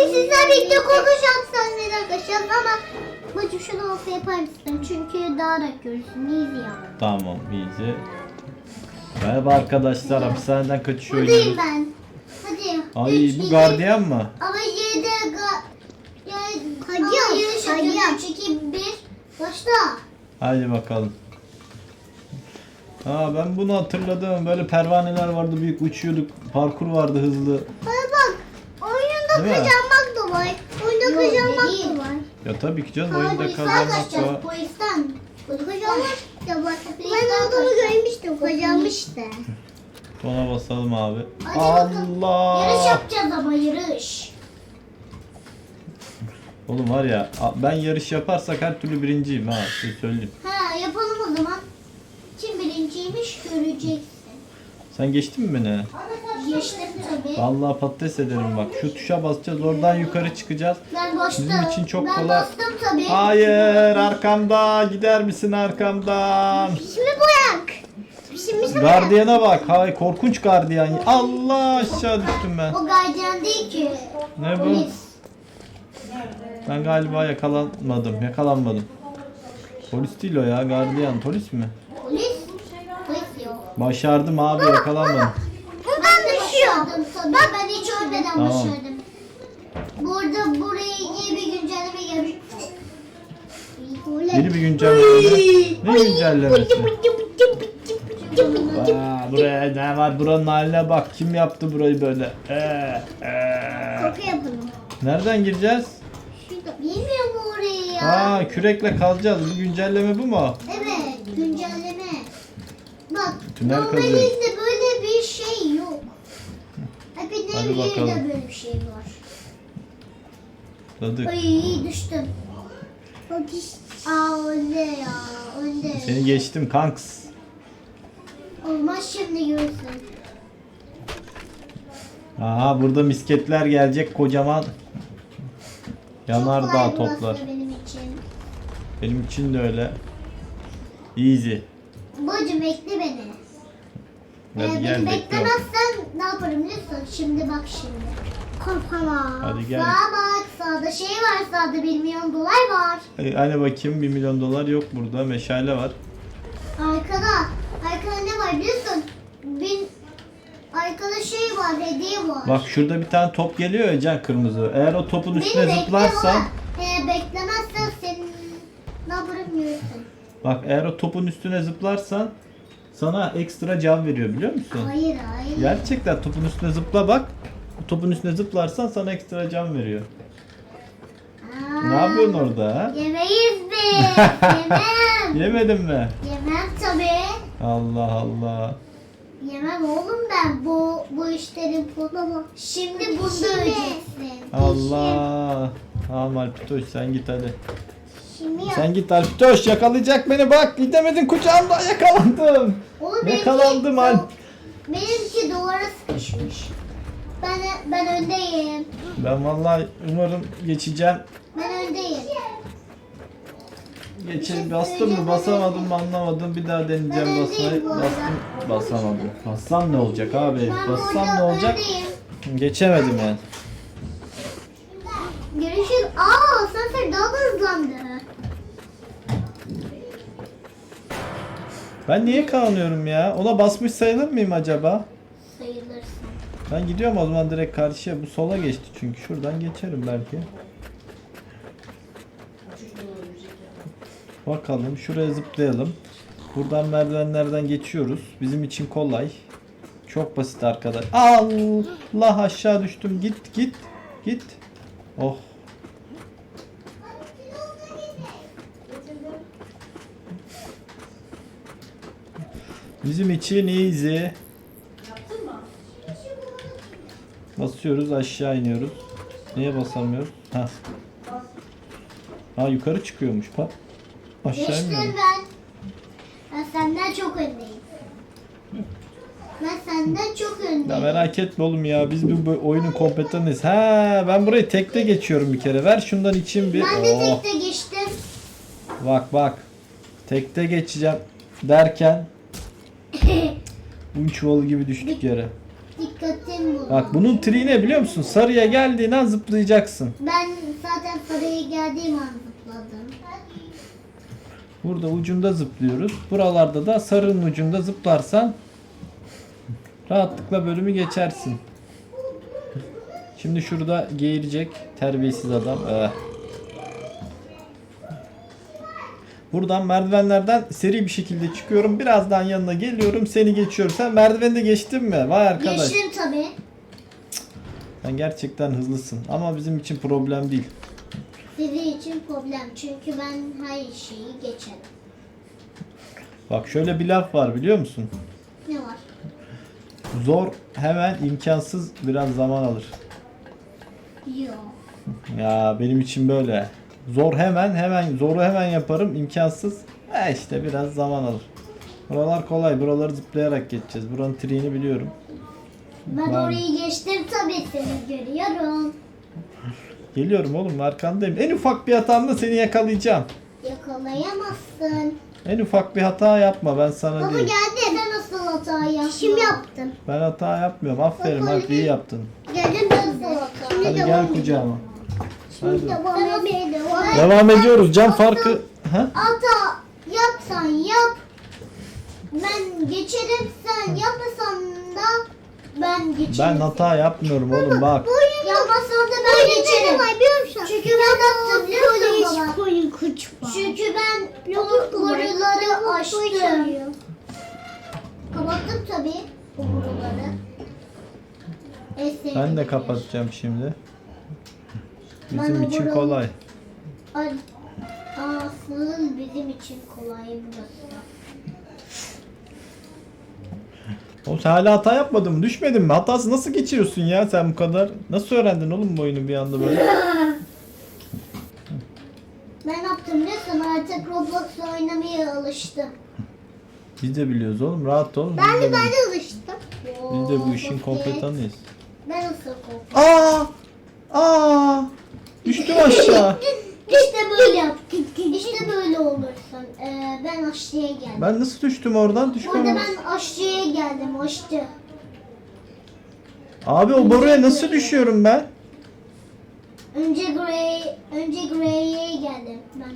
Bugün sizlerle birlikte konuşacağım seninle arkadaşlar ama bacım şunu olsa yapar mısın? Çünkü daha rahat görürsün. Easy ya. Tamam iyice. Merhaba arkadaşlar hapishaneden kaçıyor Buradayım oynuyoruz. ben. Hadi. Ay Üç, bu iki- gardiyan mı? Ama yine de ga... Ya, Hadi ama yap, yarış hadi yapıyorum. yap. 3, 2, 1. Başla. Hadi bakalım. Aa ben bunu hatırladım. Böyle pervaneler vardı büyük uçuyorduk. Parkur vardı hızlı. Bana Değil mi? kazanmak da var. Oyunda Yok, kazanmak değil. da var. Ya tabii ki canım oyunda polisten kazanmak var. Polisten. Kazanmak da var. Ben olduğunu görmüştüm. Kazanmıştı. Ona basalım abi. Hadi bakalım. Yarış Allah. yapacağız ama yarış. Oğlum var ya a- ben yarış yaparsak her türlü birinciyim ha size söyleyeyim. Ha yapalım o zaman. Kim birinciymiş göreceksin. Sen geçtin mi beni? Geçtim tabii. Vallahi patates ederim bak. Şu tuşa basacağız oradan yukarı çıkacağız. Ben bastım. Bizim için çok ben kolay. bastım tabii. Hayır arkamda gider misin arkamdan? Şimdi bırak. Şimdi bırak. Gardiyana bak. Hay korkunç gardiyan. Allah aşağı düştüm ben. O gardiyan değil ki. Ne bu? Polis. Ben galiba yakalanmadım. Yakalanmadım. Polis değil o ya. Gardiyan. Polis mi? Polis. Polis yok. Başardım abi yakalanmadım. Düşüyor. Tabii ben hiç ölmeden Tamam. başardım. Burada buraya iyi bir güncelleme gelmiş. Yeni bir güncelleme. Ne güncellemesi? Aa, buraya ne var? Buranın haline bak. Kim yaptı burayı böyle? Ee, ee. Kapı yapalım. Nereden gireceğiz? Şurada. Bilmiyorum orayı ya. Aa kürekle kalacağız. Bu güncelleme bu mu? Evet, güncelleme. Bak, Tünel normalde kazıyoruz. böyle bir şey Hadi bakalım. böyle bir şey var. Dadık. Ay düştüm. Bak işte. Aa önde ya, önde. Seni geçtim kanks. Olmaz şimdi görürsün. Aha burada misketler gelecek kocaman. Yanardağ toplar. benim için. Benim için de öyle. Easy. Bacım bekle beni. Hadi Eğer gel beni bekliyorum. beklemezsen ne yaparım biliyorsun? Şimdi bak şimdi. Korkma. Hadi gel. Sağa bak, sağda şey var, sağda bir milyon dolar var. Hey, Hani bakayım 1 milyon dolar yok burada. Meşale var. Arkada, arkada ne var biliyorsun? Bin, arkada şey var, hediye var. Bak şurada bir tane top geliyor ya can kırmızı. Eğer o topun Beni üstüne bekle zıplarsan ama, e, beklemezsen senin ne yaparım görürsün. bak eğer o topun üstüne zıplarsan sana ekstra can veriyor biliyor musun? Hayır, hayır. Gerçekten topun üstüne zıpla bak. Topun üstüne zıplarsan sana ekstra can veriyor. Aa, Ne yapıyorsun orada ha? Yemeyiz biz. Yemem. Yemedin mi? Yemem tabii. Allah Allah. Yemem oğlum ben bu bu işlerin pulu Şimdi bunda öleceksin. Allah. Tamam Alpitoş sen git hadi. Yap. Sen git Alpitoş yakalayacak beni bak gidemedin kucağımda yakalandım. Oğlum Yakalandım benimki- Alp. Benimki duvara sıkışmış. Ben ben öndeyim. Ben vallahi umarım geçeceğim. Ben öndeyim. Geçe bastım mı basamadım mı anlamadım. Bir daha deneyeceğim basmayı. Bastım basamadım. Bassam ne olacak abi? Ben Bassam ne olacak? öndeyim. Geçemedim yani. Görüşürüz. Aa Sefer daha da hızlandı. Ben niye kanıyorum ya? Ona basmış sayılır mıyım acaba? Sayılırsın. Ben gidiyorum o zaman direkt karşıya. Bu sola geçti çünkü. Şuradan geçerim belki. Bakalım şuraya zıplayalım. Buradan merdivenlerden geçiyoruz. Bizim için kolay. Çok basit arkadaş. Allah aşağı düştüm. Git git git. Oh. Bizim için easy. Basıyoruz aşağı iniyoruz. Niye basamıyoruz? Ha. Ha yukarı çıkıyormuş bak. Aşağı Geçtim ben. Ben senden çok öndeyim. Ben senden çok Ya öndeyim. merak etme oğlum ya biz bu, bu oyunun kompetanıyız. Ha ben burayı tekte geçiyorum bir kere. Ver şundan için bir. Ben de Oh, tekte geçtim. Bak bak. Tekte geçeceğim derken un çuvalı gibi düştük yere. Dikkat dikkatim bu. Bak bunun triği ne biliyor musun? Sarıya geldiğin an zıplayacaksın. Ben zaten saraya geldiğim an zıpladım. Burada ucunda zıplıyoruz. Buralarda da sarının ucunda zıplarsan rahatlıkla bölümü geçersin. Şimdi şurada geğirecek terbiyesiz adam. Eh. Buradan merdivenlerden seri bir şekilde çıkıyorum. Birazdan yanına geliyorum. Seni geçiyorum. Sen merdiveni de geçtin mi? Vay arkadaş. Geçtim tabii. Sen gerçekten hızlısın. Ama bizim için problem değil. Sizin için problem. Çünkü ben her şeyi geçerim. Bak şöyle bir laf var biliyor musun? Ne var? Zor hemen imkansız biraz zaman alır. Yok. Ya benim için böyle. Zor hemen hemen zoru hemen yaparım imkansız. E işte biraz zaman alır. Buralar kolay. Buraları zıplayarak geçeceğiz. Buranın triğini biliyorum. Ben Var. orayı geçtim tabii seni görüyorum. Geliyorum oğlum arkandayım. En ufak bir hatamda seni yakalayacağım. Yakalayamazsın. En ufak bir hata yapma ben sana Baba değil. geldi. Ben nasıl hata yaptım? Kim yaptım? Ben hata yapmıyorum. Aferin bak iyi yaptın. Geldim nasıl hata? Şimdi Hadi gel kucağıma. Hadi. Devam. Devam ediyoruz. Can farkı. Ha? Hata yapsan yap. Ben geçerim sen yapmasan da ben geçerim. Ben hata yapmıyorum oğlum bak. Yapmasan da ben geçerim. Çünkü ben yaptım biliyor musun baba? Çünkü ben boruları açtım. Kapattım tabii boruları. Ben de kapatacağım şimdi. Bizim de için buranın- kolay. Ay, Asıl bizim için kolay burası. Oğlum sen hala hata yapmadın mı? Düşmedin mi? Hatası nasıl geçiyorsun ya sen bu kadar? Nasıl öğrendin oğlum bu oyunu bir anda böyle? Ben yaptım biliyorsun artık Roblox oynamaya alıştım. Biz de biliyoruz oğlum rahat ol. Ben Biz de de, ben de alıştım. biz de bu işin Oo, kompetanıyız. Ben nasıl korktum? Aa! Aa! Düştüm aşağı. İşte böyle yap. İşte böyle olursun. Ee, ben aşçıya geldim. Ben nasıl düştüm oradan? Orada Düşmem. ben aşçıya geldim. Aşçı. Abi o boruya nasıl düşüyorum ben? Önce Grey, önce Grey'e geldim ben.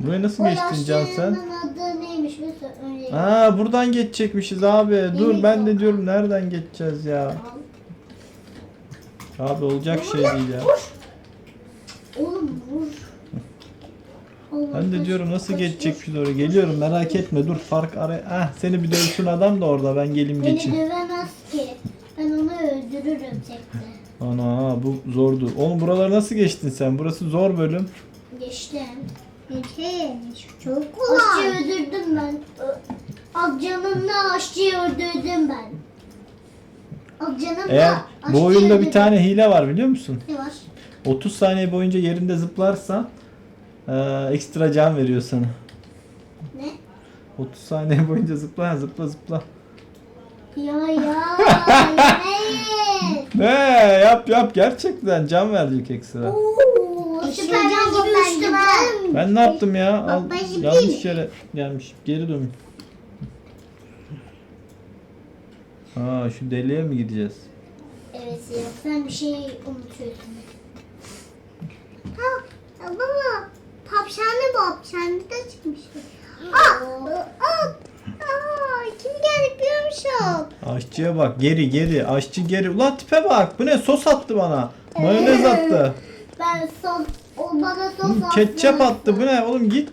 Buraya nasıl geçtin Can sen? adı neymiş mesela önce. Aa buradan geçecekmişiz abi. Dur ben de diyorum nereden geçeceğiz ya? Abi olacak şey değil ya. Oğlum vur. Oğlum, Ben de kaç- diyorum nasıl kaç- geçecekmişiz oraya. Geliyorum merak etme dur fark araya. Ah seni bir dövsün adam da orada ben Beni geçeyim. dövemez ki. Ben onu öldürürüm tekte. Ana bu zordu. Oğlum buraları nasıl geçtin sen? Burası zor bölüm. Geçtim. Geçmiş. Çok kolay. Aşçıyı öldürdüm ben. Akcanımla aşçıyı öldürdüm ben. Akcanımla Eğer aşçıyı bu oyunda bir tane hile var biliyor musun? Ne var? 30 saniye boyunca yerinde zıplarsan eee, ekstra can veriyor sana. Ne? 30 saniye boyunca zıpla zıpla zıpla. Ya ya. Hayır. Ne yap yap gerçekten can verecek ekstra. Oo, gibi ha. Ben ne yaptım ya? Al, yanlış yere gelmiş. Geri dön. Aa şu deliğe mi gideceğiz? Evet ya sen bir şey unutuyorsun. Ha baba tavşanlı bu hapishanede de çıkmış. Aa, aa, aa, kim geldi biliyor musun? Aşçıya bak geri geri aşçı geri. Ulan tipe bak bu ne sos attı bana. Mayonez attı. Ben sos, o bana sos Hı, attı. Ketçap attı bu ne oğlum git.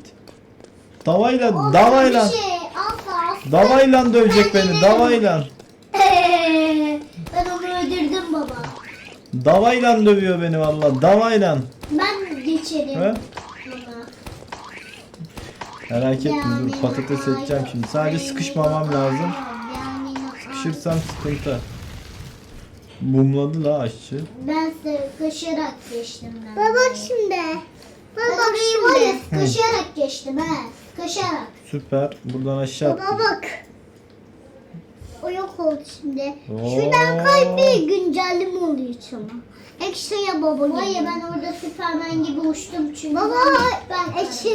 Davayla O bana davayla. Bir şey asla asla. Davayla dövecek Ben beni yedim. davayla. ben onu öldürdüm baba. Davayla dövüyor beni valla davayla. Ben geçerim. He? Buna. Merak etme Yani dur patates edeceğim şimdi. Sadece sıkışmamam lazım. Yani Sıkışırsam sıkıntı. Mumladı la aşçı. Ben sıkışarak geçtim ben. Bak şimdi. Bak bak şimdi. Sıkışarak geçtim he. Sıkışarak. Süper. Buradan aşağı atladım. bak. O yok oldu şimdi. Oo. Şuradan kay bir güncelleme oluyor sana. Ekstra baba gibi. Hayır ben orada Süpermen gibi uçtum çünkü. Baba ben ekstra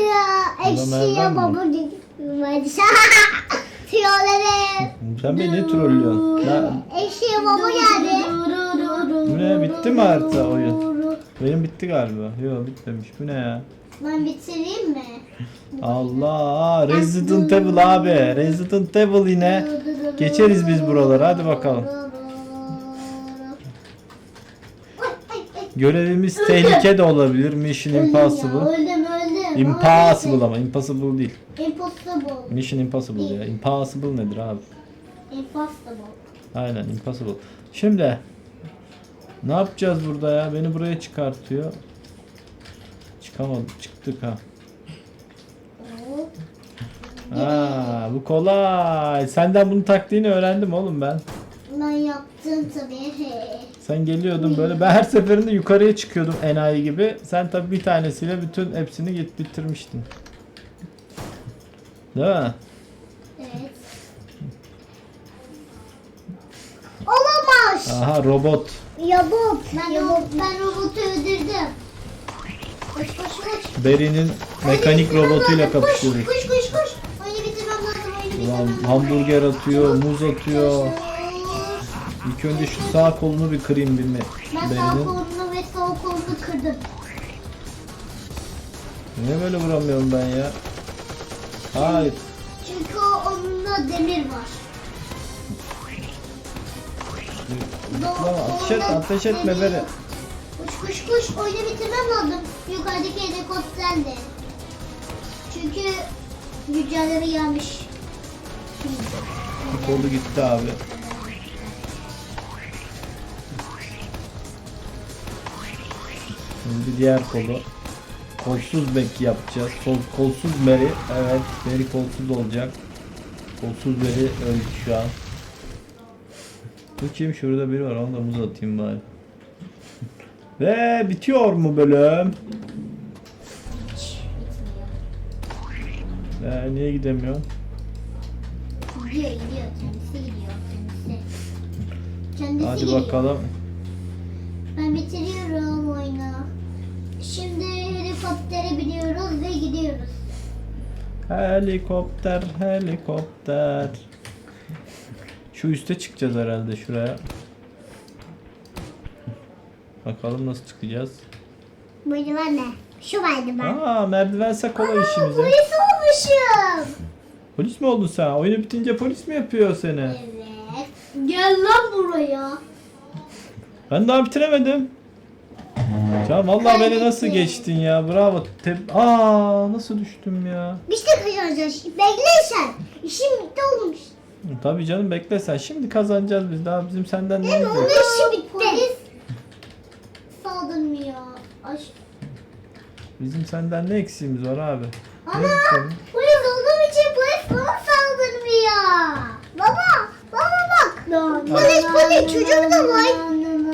ekstra baba gibi. Trollerim. Sen beni niye trollüyorsun? Ben, Eşeğe baba geldi. Bu ne, bitti mi harita oyun? benim bitti galiba. Yok bitmemiş. Bu ne ya? Ben bitireyim mi? Allah Resident Evil abi. Resident Evil yine. Geçeriz biz buraları, hadi bakalım. Görevimiz tehlike de olabilir. Mission Impossible. Öldüm öldüm. Impossible ama impossible değil. Impossible. Mission Impossible ya. Impossible nedir abi? Impossible. Aynen impossible. Şimdi ne yapacağız burada ya? Beni buraya çıkartıyor. Çıkamadım. Çıktık ha. Aa, bu kolay. Senden bunun taktiğini öğrendim oğlum ben. Ben yaptım tabii. Sen geliyordun böyle. Ben her seferinde yukarıya çıkıyordum enayi gibi. Sen tabii bir tanesiyle bütün hepsini git bitirmiştin. Değil mi? Evet. Olamaz. Aha robot. Robot. Ben, robot. ben robotu öldürdüm. Koş koş koş. Beri'nin mekanik robotuyla kapışıyoruz. Koş koş koş. koş. Bitirmem lazım. Bitirmem Ulan lazım. hamburger atıyor, muz atıyor. Koş. İlk önce şu sağ kolunu bir kırayım bir mi? Ben sağ Beri'nin. kolunu ve sol kolunu kırdım. Niye böyle vuramıyorum ben ya? Hayır. Çünkü o- onunla demir var. Zıplama, ateş etme, ateş etme Beri. Koş koş. Oyunu bitirmem lazım. Yukarıdaki helikopter de. Çünkü güncelleme gelmiş. Kolu gitti abi. Şimdi diğer kolu. Kolsuz bek yapacağız. Kol, kolsuz Mary. Evet, Mary kolsuz olacak. Kolsuz Mary öldü şu an. Bu kim? Şurada biri var. Onu da muz atayım bari. Ve bitiyor mu bölüm? Ee, niye gidemiyorum? Gidiyor gidiyor. Kendisi gidiyor. Kendisi. Kendisi Hadi gidiyor. bakalım. Ben bitiriyorum oyunu. Şimdi helikoptere biniyoruz ve gidiyoruz. Helikopter, helikopter. Şu üste çıkacağız herhalde şuraya. Bakalım nasıl çıkacağız. Buyurun anne. Şu vardı Aa merdivense kolay işimize. Polis olmuşum. Polis mi oldun sen? Oyunu bitince polis mi yapıyor seni? Evet. Gel lan buraya. Ben daha bitiremedim. Ya vallahi beni nasıl geçtin ya? Bravo. Te- Aa nasıl düştüm ya? Biz de kazanacağız. Bekle sen. İşim bitti olmuş. Tabii canım bekle sen. Şimdi kazanacağız biz. Daha bizim senden ne Onun olacak? işi bitti. Polis saldırmıyor. Aş Bizim senden ne eksiğimiz var abi? Ne Ama polis olduğum için polis bana saldırmıyor. Baba, baba bak. Polis, polis çocuk da var.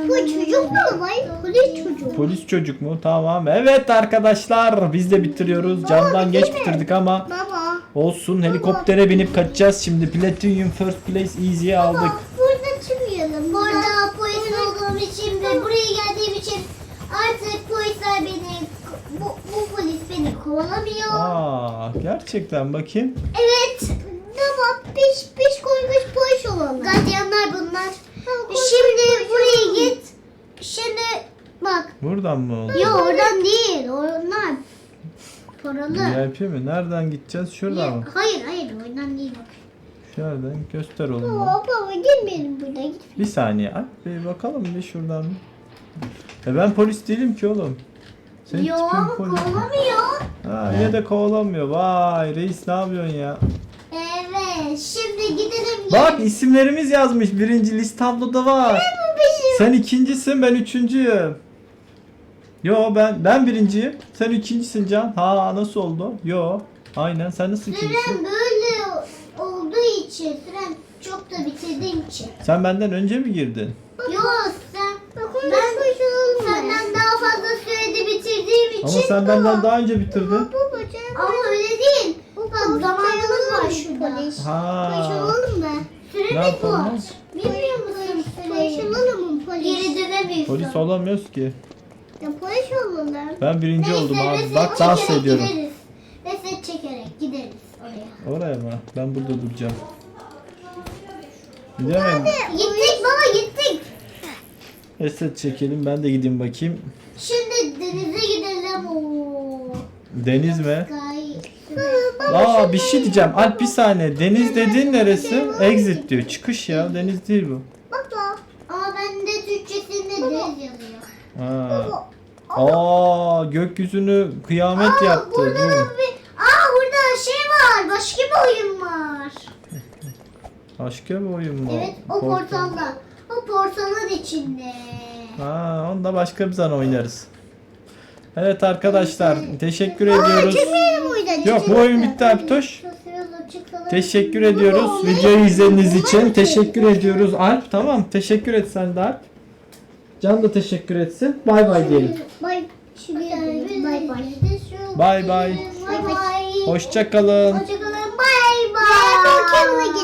Bu çocuk da var. Polis çocuk. Polis çocuk mu? Tamam. Evet arkadaşlar biz de bitiriyoruz. Candan geç bitirdik ama Baba. olsun. Helikoptere binip kaçacağız şimdi. Platinum First Place Easy'ye aldık. Burada çıkmayalım. Burada polis olduğum için ve buraya geldiğim için artık polisler beni bu, bu polis beni kovalamıyor. Aa, gerçekten bakayım. Evet. Tamam. Piş piş koymuş polis olalım. Gardiyanlar bunlar. Şimdi buraya git. Şimdi bak. Buradan mı oldu? Yok oradan değil. Onlar paralı. VIP mi? Nereden gideceğiz? Şuradan mı? Hayır hayır oradan değil bak. Şuradan göster oğlum. Baba baba gelmeyelim burada git. Bir saniye. Bir bakalım bir şuradan. E ben polis değilim ki oğlum. Tipin polis. kovalamıyor. Ha, yine de kovalamıyor. Vay reis ne yapıyorsun ya? Evet şimdi gidelim. Bak isimlerimiz yazmış. Birinci list tabloda var. Bu. Sen ikincisin ben üçüncüyüm. Yo ben ben birinciyim. Sen ikincisin Can. Ha nasıl oldu? Yo. Aynen sen nasıl Süren ikincisin? böyle olduğu için, süren çok da bitirdiğim için. Sen benden önce mi girdin? Yok sen, ben senden daha Ama sen benden daha önce bitirdin. Ama öyle değil. Bak zamanımız var şurada. Ha. Koşulalım mı? Ne Süremiz yapalım? var. Bilmiyor musun süreyi? Koşulalım mı polis? Geri dönemiyorsun. Polis olamıyoruz ki. Ya polis olalım. Ben birinci oldum abi. Bak dans ediyorum. Gideriz. Reset çekerek gideriz oraya. Oraya mı? Ben burada duracağım. Gidemedim. Gittik baba gittik. Reset çekelim. Ben de gideyim bakayım. Şimdi. Deniz mi? Aa bir şey diyeceğim. Alp bir saniye. Deniz dediğin neresi? Exit diyor. Çıkış ya. Deniz değil bu. Baba. Aa bende Türkçesinde deniz yazıyor. Ha. Aa gökyüzünü kıyamet yaptı. Burada da Dur. bir... Aa burada şey var. Başka bir oyun var. Başka bir oyun mu? Evet o Portal. portalda. O portalın içinde. Ha, onu da başka bir zaman oynarız. Evet arkadaşlar teşekkür ediyoruz. Yok bu oyun bitti Alptoş. Teşekkür ediyoruz videoyu izlediğiniz için. Teşekkür ediyoruz Alp. Tamam teşekkür et sen de Alp. Can da teşekkür etsin. Bay bay diyelim. Bay. Bay bay. Bay bay. Bay bay. Hoşça kalın. Hoşçakalın. Bay bay.